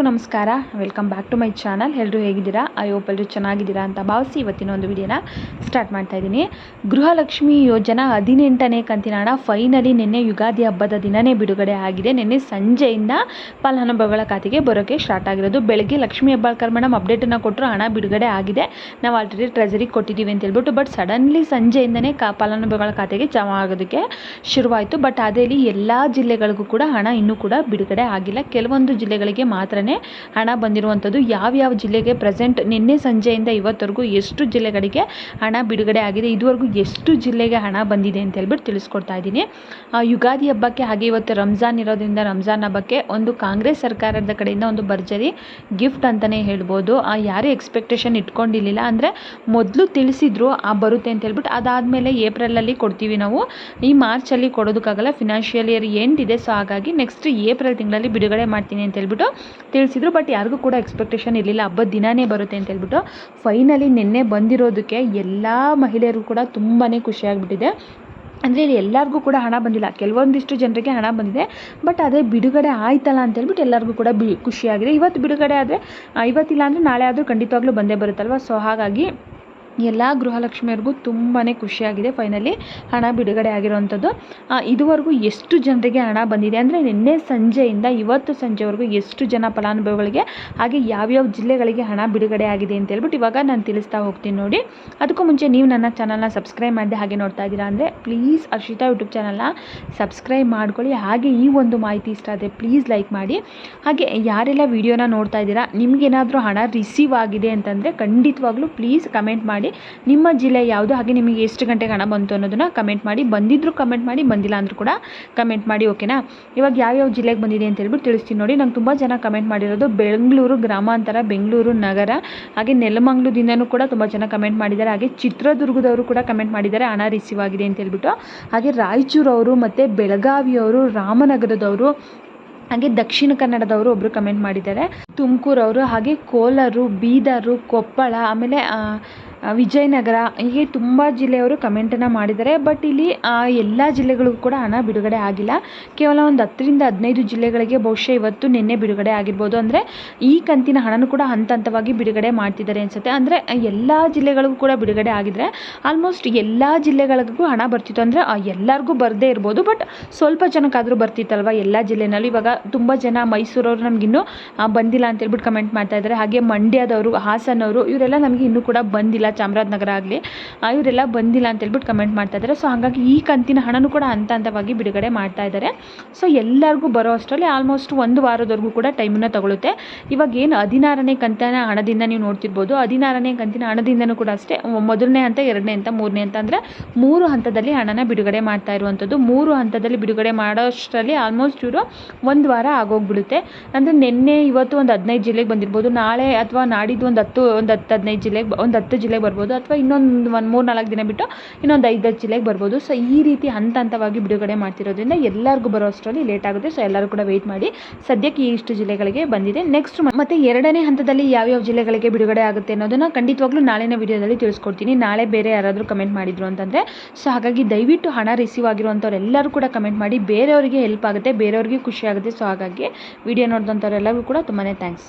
ಎಲ್ರಿಗೂ ನಮಸ್ಕಾರ. Welcome back to my channel ಎಲ್ಲರೂ ಹೇಗಿದ್ದೀರಾ? ಐ ಹೋಪ್ ಎಲ್ಲರೂ ಚೆನ್ನಾಗಿದ್ದೀರಾ ಅಂತ ಭಾವಿಸಿ ಇವತ್ತಿನ ಒಂದು ವಿಡಿಯೋನ ಸ್ಟಾರ್ಟ್ ಮಾಡ್ತಾ ಇದ್ದೀನಿ. ಗೃಹಲಕ್ಷ್ಮಿ ಯೋಜನಾ ಹದಿನೆಂಟನೇ ಕಂತಿನ ಹಣ ಫೈನಲಿ ನಿನ್ನೆ ಯುಗಾದಿ ಹಬ್ಬದ ದಿನನೇ ಬಿಡುಗಡೆ ಆಗಿದೆ. ನಿನ್ನೆ ಸಂಜೆಯಿಂದ ಫಲಾನುಭವಿಗಳ ಖಾತೆಗೆ ಬರೋಕ್ಕೆ ಸ್ಟಾರ್ಟ್ ಆಗಿರೋದು. ಬೆಳಗ್ಗೆ ಲಕ್ಷ್ಮೀ ಹೆಬ್ಬಾಳ್ಕರ್ ಮೇಡಮ್ ಅಪ್ಡೇಟನ್ನು ಕೊಟ್ಟರು ಹಣ ಬಿಡುಗಡೆ ಆಗಿದೆ. ನಾವು ಆಲ್ರೆಡಿ ಟ್ರೆಜರಿಗೆ ಕೊಟ್ಟಿದ್ದೀವಿ ಅಂತ ಹೇಳ್ಬಿಟ್ಟು ಬಟ್ ಸಡನ್ಲಿ ಸಂಜೆಯಿಂದನೇ ಕಾ ಫಲಾನುಭವಿಗಳ ಖಾತೆಗೆ ಜಮಾ ಆಗೋದಕ್ಕೆ ಶುರುವಾಯಿತು. ಬಟ್ ಅದೇ ಎಲ್ಲ ಜಿಲ್ಲೆಗಳಿಗೂ ಕೂಡ ಹಣ ಇನ್ನೂ ಕೂಡ ಬಿಡುಗಡೆ ಆಗಿಲ್ಲ. ಕೆಲವೊಂದು ಜಿಲ್ಲೆಗಳಿಗೆ ಮಾತ್ರನೇ ಹಣ ಬಂದಿರುವಂಥದ್ದು. ಯಾವ್ಯಾವ ಜಿಲ್ಲೆಗೆ ಪ್ರೆಸೆಂಟ್ ನಿನ್ನೆ ಸಂಜೆಯಿಂದ ಇವತ್ತವರೆಗೂ ಎಷ್ಟು ಜಿಲ್ಲೆಗಳಿಗೆ ಹಣ ಬಿಡುಗಡೆ ಆಗಿದೆ, ಇದುವರೆಗೂ ಎಷ್ಟು ಜಿಲ್ಲೆಗೆ ಹಣ ಬಂದಿದೆ ಅಂತ ಹೇಳ್ಬಿಟ್ಟು ತಿಳಿಸ್ಕೊಡ್ತಾ ಇದ್ದೀನಿ. ಯುಗಾದಿ ಹಬ್ಬಕ್ಕೆ ಹಾಗೆ ಇವತ್ತು ರಂಜಾನ್ ಇರೋದ್ರಿಂದ ರಂಜಾನ್ ಹಬ್ಬಕ್ಕೆ ಒಂದು ಕಾಂಗ್ರೆಸ್ ಸರ್ಕಾರದ ಕಡೆಯಿಂದ ಒಂದು ಭರ್ಜರಿ ಗಿಫ್ಟ್ ಅಂತಲೇ ಹೇಳ್ಬೋದು. ಯಾರೂ ಎಕ್ಸ್ಪೆಕ್ಟೇಷನ್ ಇಟ್ಕೊಂಡಿರಲಿಲ್ಲ ಅಂದರೆ ಮೊದಲು ತಿಳಿಸಿದ್ರು, ಆ ಬರುತ್ತೆ ಅಂತ ಹೇಳ್ಬಿಟ್ಟು ಅದಾದಮೇಲೆ ಏಪ್ರಿಲಲ್ಲಿ ಕೊಡ್ತೀವಿ ನಾವು. ಈ ಮಾರ್ಚಲ್ಲಿ ಕೊಡೋದಕ್ಕಾಗಲ್ಲ ಫಿನಾನ್ಷಿಯಲ್ ಇಯರ್ ಎಂಡ್ ಇದೆ ಸೊ ಹಾಗಾಗಿ ನೆಕ್ಸ್ಟ್ ಏಪ್ರಿಲ್ ತಿಂಗಳಲ್ಲಿ ಬಿಡುಗಡೆ ಮಾಡ್ತೀನಿ ಅಂತ ಹೇಳ್ಬಿಟ್ಟು ತಿಳಿಸಿದ್ರು ಬಟ್ ಯಾರಿಗೂ ಕೂಡ ಎಕ್ಸ್ಪೆಕ್ಟೇಷನ್ ಇರಲಿಲ್ಲ. ಹಬ್ಬದ ದಿನವೇ ಬರುತ್ತೆ ಅಂತ ಹೇಳ್ಬಿಟ್ಟು ಫೈನಲಿ ನಿನ್ನೆ ಬಂದಿರೋದಕ್ಕೆ ಎಲ್ಲ ಮಹಿಳೆಯರು ಕೂಡ ತುಂಬಾ ಖುಷಿಯಾಗಿಬಿಟ್ಟಿದೆ ಅಂದರೆ ಇಲ್ಲಿ ಎಲ್ಲರಿಗೂ ಕೂಡ ಹಣ ಬಂದಿಲ್ಲ. ಕೆಲವೊಂದಿಷ್ಟು ಜನರಿಗೆ ಹಣ ಬಂದಿದೆ ಬಟ್ ಅದೇ ಬಿಡುಗಡೆ ಆಯ್ತಲ್ಲ ಅಂತ ಹೇಳ್ಬಿಟ್ಟು ಎಲ್ಲರಿಗೂ ಕೂಡ ಬಿ ಖುಷಿಯಾಗಿದೆ ಇವತ್ತು ಬಿಡುಗಡೆ ಆದರೆ ಇವತ್ತಿಲ್ಲ ಅಂದರೆ ನಾಳೆ ಆದರೂ ಖಂಡಿತವಾಗ್ಲೂ ಬಂದೇ ಬರುತ್ತಲ್ವ? ಸೊ ಹಾಗಾಗಿ ಎಲ್ಲ ಗೃಹಲಕ್ಷ್ಮಿಯರಿಗೂ ತುಂಬಾ ಖುಷಿಯಾಗಿದೆ ಫೈನಲಿ ಹಣ ಬಿಡುಗಡೆ ಆಗಿರುವಂಥದ್ದು ಇದುವರೆಗೂ ಎಷ್ಟು ಜನರಿಗೆ ಹಣ ಬಂದಿದೆ ಅಂದರೆ ನಿನ್ನೆ ಸಂಜೆಯಿಂದ ಇವತ್ತು ಸಂಜೆವರೆಗೂ ಎಷ್ಟು ಜನ ಫಲಾನುಭವಿಗಳಿಗೆ ಹಾಗೆ ಯಾವ್ಯಾವ ಜಿಲ್ಲೆಗಳಿಗೆ ಹಣ ಬಿಡುಗಡೆ ಆಗಿದೆ ಅಂತ ಹೇಳ್ಬಿಟ್ಟು ಇವಾಗ ನಾನು ತಿಳಿಸ್ತಾ ಹೋಗ್ತೀನಿ ನೋಡಿ. ಅದಕ್ಕೂ ಮುಂಚೆ ನೀವು ನನ್ನ ಚಾನಲ್ನ ಸಬ್ಸ್ಕ್ರೈಬ್ ಮಾಡಿದೆ ಹಾಗೆ ನೋಡ್ತಾ ಇದ್ದೀರಾ ಅಂದರೆ ಪ್ಲೀಸ್ ಅರ್ಷಿತಾ ಯೂಟ್ಯೂಬ್ ಚಾನಲ್ನ ಸಬ್ಸ್ಕ್ರೈಬ್ ಮಾಡ್ಕೊಳ್ಳಿ. ಹಾಗೆ ಈ ಒಂದು ಮಾಹಿತಿ ಇಷ್ಟ ಆದರೆ ಪ್ಲೀಸ್ ಲೈಕ್ ಮಾಡಿ. ಹಾಗೆ ಯಾರೆಲ್ಲ ವಿಡಿಯೋನ ನೋಡ್ತಾ ಇದ್ದೀರಾ, ನಿಮಗೇನಾದರೂ ಹಣ ರಿಸೀವ್ ಆಗಿದೆ ಅಂತಂದರೆ ಖಂಡಿತವಾಗ್ಲೂ ಪ್ಲೀಸ್ ಕಮೆಂಟ್ ಮಾಡಿ. ನಿಮ್ಮ ಜಿಲ್ಲೆ ಯಾವುದು? ಹಾಗೆ ನಿಮಗೆ ಎಷ್ಟು ಗಂಟೆಗೆ ಹಣ ಬಂತು ಅನ್ನೋದನ್ನು ಕಮೆಂಟ್ ಮಾಡಿ. ಬಂದಿದ್ದರೂ ಕಮೆಂಟ್ ಮಾಡಿ, ಬಂದಿಲ್ಲ ಅಂದರೂ ಕೂಡ ಕಮೆಂಟ್ ಮಾಡಿ ಓಕೆನಾ ಇವಾಗ ಯಾವ್ಯಾವ ಜಿಲ್ಲೆಗೆ ಬಂದಿದೆ ಅಂತ ಹೇಳ್ಬಿಟ್ಟು ತಿಳಿಸ್ತೀನಿ ನೋಡಿ. ನಂಗೆ ತುಂಬ ಜನ ಕಮೆಂಟ್ ಮಾಡಿರೋದು ಬೆಂಗಳೂರು ಗ್ರಾಮಾಂತರ, ಬೆಂಗಳೂರು ನಗರ, ಹಾಗೆ ನೆಲಮಂಗ್ಲದಿಂದನೂ ಕೂಡ ತುಂಬ ಜನ ಕಮೆಂಟ್ ಮಾಡಿದ್ದಾರೆ. ಹಾಗೆ ಚಿತ್ರದುರ್ಗದವರು ಕೂಡ ಕಮೆಂಟ್ ಮಾಡಿದ್ದಾರೆ ಹಣ ರಿಸೀವ್ ಆಗಿದೆ ಅಂತ ಹೇಳ್ಬಿಟ್ಟು. ಹಾಗೆ ರಾಯಚೂರವರು ಮತ್ತು ಬೆಳಗಾವಿಯವರು, ರಾಮನಗರದವರು, ಹಾಗೆ ದಕ್ಷಿಣ ಕನ್ನಡದವರು ಒಬ್ಬರು ಕಮೆಂಟ್ ಮಾಡಿದ್ದಾರೆ. ತುಮಕೂರವರು, ಹಾಗೆ ಕೋಲಾರು, ಬೀದರು, ಕೊಪ್ಪಳ, ಆಮೇಲೆ ವಿಜಯನಗರ, ಹೀಗೆ ತುಂಬ ಜಿಲ್ಲೆಯವರು ಕಮೆಂಟನ್ನು ಮಾಡಿದ್ದಾರೆ. ಬಟ್ ಇಲ್ಲಿ ಎಲ್ಲ ಜಿಲ್ಲೆಗಳಿಗೂ ಕೂಡ ಹಣ ಬಿಡುಗಡೆ ಆಗಿಲ್ಲ. ಕೇವಲ ಒಂದು ಹತ್ತರಿಂದ ಹದಿನೈದು ಜಿಲ್ಲೆಗಳಿಗೆ ಬಹುಶಃ ಇವತ್ತು ನಿನ್ನೆ ಬಿಡುಗಡೆ ಆಗಿರ್ಬೋದು. ಅಂದರೆ ಈ ಕಂತಿನ ಹಣನೂ ಕೂಡ ಹಂತ ಹಂತವಾಗಿ ಬಿಡುಗಡೆ ಮಾಡ್ತಿದ್ದಾರೆ ಅನಿಸುತ್ತೆ. ಅಂದರೆ ಎಲ್ಲ ಜಿಲ್ಲೆಗಳಿಗೂ ಕೂಡ ಬಿಡುಗಡೆ ಆಗಿದ್ರೆ ಆಲ್ಮೋಸ್ಟ್ ಎಲ್ಲ ಜಿಲ್ಲೆಗಳಿಗೂ ಹಣ ಬರ್ತಿತ್ತು. ಅಂದರೆ ಎಲ್ಲರಿಗೂ ಬರದೇ ಇರ್ಬೋದು. ಬಟ್ ಸ್ವಲ್ಪ ಜನಕ್ಕಾದರೂ ಬರ್ತಿತ್ತಲ್ವ ಎಲ್ಲ ಜಿಲ್ಲೆನಲ್ಲೂ? ಇವಾಗ ತುಂಬ ಜನ ಮೈಸೂರವರು ನಮಗಿನ್ನೂ ಬಂದಿಲ್ಲ ಅಂತ ಹೇಳ್ಬಿಟ್ಟು ಕಮೆಂಟ್ ಮಾಡ್ತಾ ಇದ್ದಾರೆ. ಹಾಗೆ ಮಂಡ್ಯದವರು, ಹಾಸನವರು, ಇವರೆಲ್ಲ ನಮಗೆ ಇನ್ನೂ ಕೂಡ ಬಂದಿಲ್ಲ. ಚಾಮರಾಜನಗರ ಆಗಲಿ ಇವರೆಲ್ಲ ಬಂದಿಲ್ಲ ಅಂತ ಹೇಳ್ಬಿಟ್ಟು ಕಮೆಂಟ್ ಮಾಡ್ತಾ ಇದ್ದಾರೆ ಸೊ ಹಾಗಾಗಿ ಈ ಕಂತಿನ ಹಣನೂ ಕೂಡ ಹಂತ ಹಂತವಾಗಿ ಬಿಡುಗಡೆ ಮಾಡ್ತಾ ಇದ್ದಾರೆ ಸೊ ಎಲ್ಲರಿಗೂ ಬರೋ ಅಷ್ಟರಲ್ಲಿ ಆಲ್ಮೋಸ್ಟ್ ಒಂದು ವಾರದವರೆಗೂ ಕೂಡ ಟೈಮನ್ನು ತಗೊಳುತ್ತೆ. ಇವಾಗ ಏನು ಹದಿನಾರನೇ ಕಂತಿನ ಹಣದಿಂದ ನೀವು ನೋಡ್ತಿರ್ಬೋದು. ಹದಿನಾರನೇ ಕಂತಿನ ಹಣದಿಂದನೂ ಕೂಡ ಅಷ್ಟೇ, ಮೊದಲನೇ ಹಂತ, ಎರಡನೇ ಹಂತ, ಮೂರನೇ ಹಂತ ಅಂದರೆ ಮೂರು ಹಂತದಲ್ಲಿ ಹಣನ ಬಿಡುಗಡೆ ಮಾಡ್ತಾ ಇರುವಂಥದ್ದು ಮೂರು ಹಂತದಲ್ಲಿ ಬಿಡುಗಡೆ ಮಾಡೋಷ್ಟರಲ್ಲಿ ಆಲ್ಮೋಸ್ಟ್ ಇವರು ಒಂದು ವಾರ ಆಗೋಗ್ಬಿಡುತ್ತೆ. ಅಂದರೆ ನಿನ್ನೆ ಇವತ್ತು ಒಂದು ಹದಿನೈದು ಜಿಲ್ಲೆಗೆ ಬಂದಿರ್ಬೋದು. ನಾಳೆ ಅಥವಾ ನಾಡಿದ್ದು ಒಂದು ಹತ್ತು ಒಂದು ಹತ್ತು, ಹದಿನೈದು ಜಿಲ್ಲೆಗೆ ಒಂದು ಹತ್ತು ಜಿಲ್ಲೆಗೆ ಬರ್ಬೋದು ಅಥವಾ ಇನ್ನೊಂದು ಒಂದು ಮೂರು ನಾಲ್ಕು ದಿನ ಬಿಟ್ಟು ಇನ್ನೊಂದು ಐದು ಹತ್ತು ಜಿಲ್ಲೆಗೆ ಬರ್ಬೋದು. ಸೊ ಈ ರೀತಿ ಹಂತ ಹಂತವಾಗಿ ಬಿಡುಗಡೆ ಮಾಡ್ತಿರೋದ್ರಿಂದ ಎಲ್ಲರಿಗೂ ಬರೋ ಅಷ್ಟರಲ್ಲಿ ಲೇಟ್ ಆಗುತ್ತೆ. ಸೊ ಎಲ್ಲರೂ ಕೂಡ ವೆಯ್ಟ್ ಮಾಡಿ ಸದ್ಯಕ್ಕೆ ಈ ಇಷ್ಟು ಜಿಲ್ಲೆಗಳಿಗೆ ಬಂದಿದೆ. ನೆಕ್ಸ್ಟ್ ಮತ್ತೆ ಎರಡನೇ ಹಂತದಲ್ಲಿ ಯಾವ್ಯಾವ ಜಿಲ್ಲೆಗಳಿಗೆ ಬಿಡುಗಡೆ ಆಗುತ್ತೆ ಅನ್ನೋದನ್ನ ಖಂಡಿತವಾಗ್ಲೂ ನಾಳಿನ ವಿಡಿಯೋದಲ್ಲಿ ತಿಳಿಸ್ಕೊಡ್ತೀನಿ. ನಾಳೆ ಬೇರೆ ಯಾರಾದರೂ ಕಮೆಂಟ್ ಮಾಡಿದ್ರು ಅಂತಂದರೆ ಸೊ ಹಾಗಾಗಿ ದಯವಿಟ್ಟು ಹಣ ರಿಸೀವ್ ಎಲ್ಲರೂ ಕೂಡ ಕಮೆಂಟ್ ಮಾಡಿ. ಬೇರೆಯವರಿಗೆ ಹೆಲ್ಪ್ ಆಗುತ್ತೆ, ಬೇರೆಯವರಿಗೆ ಖುಷಿ ಆಗುತ್ತೆ. ಸೊ ಹಾಗಾಗಿ ವಿಡಿಯೋ ನೋಡಿದಂಥವ್ರೆಲ್ಲರಿಗೂ ಕೂಡ ತುಂಬಾ ಥ್ಯಾಂಕ್ಸ್